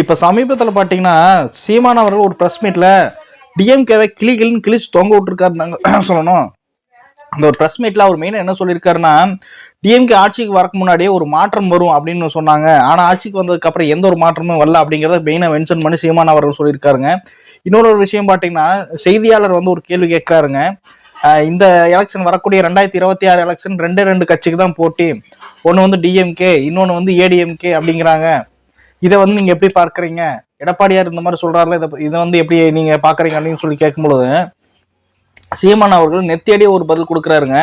இப்போ சமீபத்தில் பார்த்தீங்கன்னா சீமான் அவர்கள் ஒரு ப்ரெஸ் மீட்டில் டிஎம்கேவை கிளி கிளின்னு கிழிச்சு தொங்க விட்டுருக்காருனாங்க சொல்லணும். அந்த ஒரு ப்ரெஸ் மீட்டில் அவர் மெயினாக என்ன சொல்லியிருக்காருன்னா டிஎம்கே ஆட்சிக்கு வரக்கு முன்னாடியே ஒரு மாற்றம் வரும் அப்படின்னு சொன்னாங்க. ஆனால் ஆட்சிக்கு வந்ததுக்கு அப்புறம் எந்த ஒரு மாற்றமும் வரல அப்படிங்கிறத மெயினாக மென்ஷன் பண்ணி சீமான் அவர்கள் சொல்லியிருக்காருங்க. இன்னொரு ஒரு விஷயம் பார்த்தீங்கன்னா செய்தியாளர் வந்து ஒரு கேள்வி கேட்குறாருங்க. இந்த எலெக்ஷன் வரக்கூடிய ரெண்டாயிரத்தி இருபத்தி ஆறு எலெக்ஷன் ரெண்டே ரெண்டு கட்சிக்கு தான் போட்டி. ஒன்று வந்து டிஎம்கே இன்னொன்று வந்து ஏடிஎம்கே அப்படிங்கிறாங்க. இதை வந்து நீங்கள் எப்படி பார்க்குறீங்க? எடப்பாடியார் இந்த மாதிரி சொல்கிறாருல இதை இதை வந்து எப்படி நீங்கள் பார்க்குறீங்க அப்படின்னு சொல்லி கேட்கும்பொழுது சீமான் அவர்கள் நெத்தியடியே ஒரு பதில் கொடுக்குறாருங்க.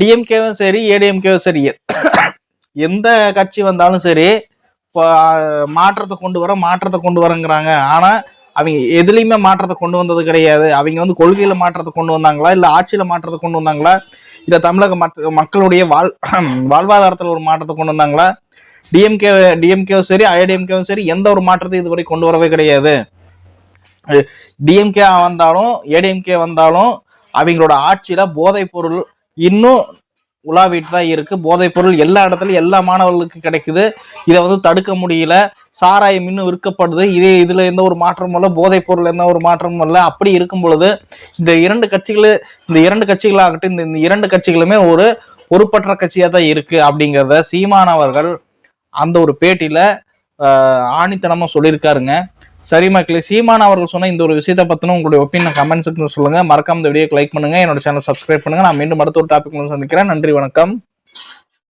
டிஎம்கேவும் சரி ஏடிஎம்கேவும் சரி. எந்த கட்சி வந்தாலும் சரி இப்போ மாற்றத்தை கொண்டு வர மாற்றத்தை கொண்டு வரங்கிறாங்க. ஆனால் அவங்க எதுலேயுமே மாற்றத்தை கொண்டு வந்தது கிடையாது. அவங்க வந்து கொள்கையில் மாற்றத்தை கொண்டு வந்தாங்களா இல்லை ஆட்சியில் மாற்றத்தை கொண்டு வந்தாங்களா இல்லை தமிழக மக்களுடைய வாழ் வாழ்வாதாரத்தில் ஒரு மாற்றத்தை கொண்டு வந்தாங்களா டிஎம்கே டிஎம்கேவும் சரி ஐடிஎம்கேவும் சரி எந்த ஒரு மாற்றத்தையும் இதுவரை கொண்டு வரவே கிடையாது. டிஎம்கே வந்தாலும் ஏடிஎம்கே வந்தாலும் அவங்களோட ஆட்சியில போதைப் பொருள் இன்னும் உலாவிட்டு தான் இருக்கு. போதைப் பொருள் எல்லா இடத்துலையும் எல்லா மாணவர்களுக்கும் கிடைக்குது. இதை வந்து தடுக்க முடியல. சாராயம் இன்னும் விற்கப்படுது. இதே இதுல எந்த ஒரு மாற்றமும் இல்லை. போதைப் பொருள் எந்த ஒரு மாற்றமும் இல்லை. அப்படி இருக்கும் பொழுது இந்த இரண்டு கட்சிகள் இந்த இரண்டு கட்சிகளாகட்டும் இந்த இந்த இரண்டு கட்சிகளுமே ஒரு பொறுப்பற்ற கட்சியாக தான் இருக்கு அப்படிங்கிறத சீமானவர்கள் அந்த ஒரு பேட்டியில ஆணித்தனமா சொல்லியிருக்காருங்க. சரி மக்களே சீமான் அவர்கள் சொன்ன இந்த ஒரு விஷயத்தை பத்தின உங்களுடைய ஒப்பீனியன் கமெண்ட் செக்ஷன் சொல்லுங்க. மறக்காம இந்த வீடியோக்கு லைக் பண்ணுங்க. என்னோட சேனல் சப்ஸ்கிரைப் பண்ணுங்க. நான் மீண்டும் அடுத்த ஒரு டாபிக் சந்திக்கிறேன். நன்றி வணக்கம்.